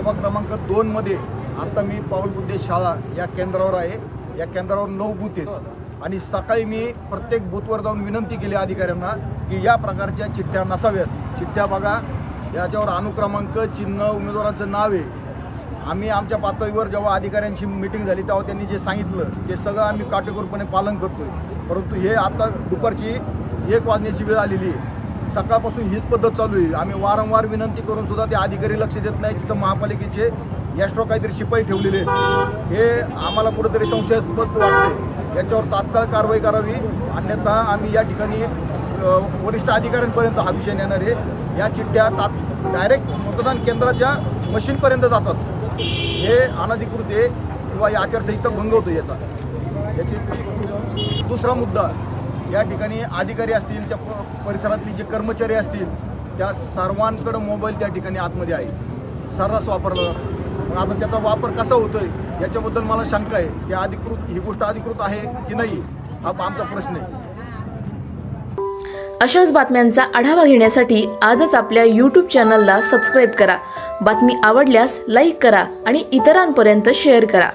दोनमध्ये आता मी पाऊल बुद्धे शाळा या केंद्रावर आहे. या केंद्रावर नऊ बूथ आहेत. आणि सकाळी मी प्रत्येक बूथवर जाऊन विनंती केली अधिकाऱ्यांना की या प्रकारच्या चिठ्ठ्या नसाव्यात. चिठ्ठ्या बघा. याच्यावर अनुक्रमांक चिन्ह उमेदवाराचं नाव आहे. आम्ही आमच्या पातळीवर जेव्हा अधिकाऱ्यांची मिटिंग झाली तेव्हा त्यांनी जे सांगितलं ते सगळं आम्ही काटेकोरपणे पालन करतोय. परंतु हे आता दुपारची एक वाजण्याची वेळ आलेली आहे. सकाळपासून हीच पद्धत चालू आहे. आम्ही वारंवार विनंती करून सुद्धा ते अधिकारी लक्ष देत नाही. तिथं महापालिकेचे एस्ट्रो काहीतरी शिपाई ठेवलेले आहेत. हे आम्हाला कुठेतरी संशयास्पद वाटते याच्यावर तात्काळ कारवाई करावी. अन्यथा आम्ही या ठिकाणी वरिष्ठ अधिकाऱ्यांपर्यंत हा विषय नेणार आहे. या चिठ्ठ्या तात डायरेक्ट मतदान केंद्राच्या मशीनपर्यंत जातात. हे अनधिकृत आहे किंवा या आचारसंहिता भंग होतो याचा. याची दुसरा मुद्दा या ठिकाणी अधिकारी असतील त्या प- परिसरातली जे कर्मचारी असतील त्या सर्वांकडं मोबाईल त्या ठिकाणी आतमध्ये आहे. सर्रास वापरला. जातो मग आता त्याचा वापर कसा होतोय याच्याबद्दल मला शंका आहे. की अधिकृत ही गोष्ट अधिकृत आहे की नाही हा आमचा प्रश्न आहे. अशाच बातम्यांचा आढावा घेण्यासाठी आजच आपल्या यूट्यूब चॅनलला सबस्क्राईब करा. बातमी आवडल्यास लाईक करा आणि इतरांपर्यंत शेअर करा.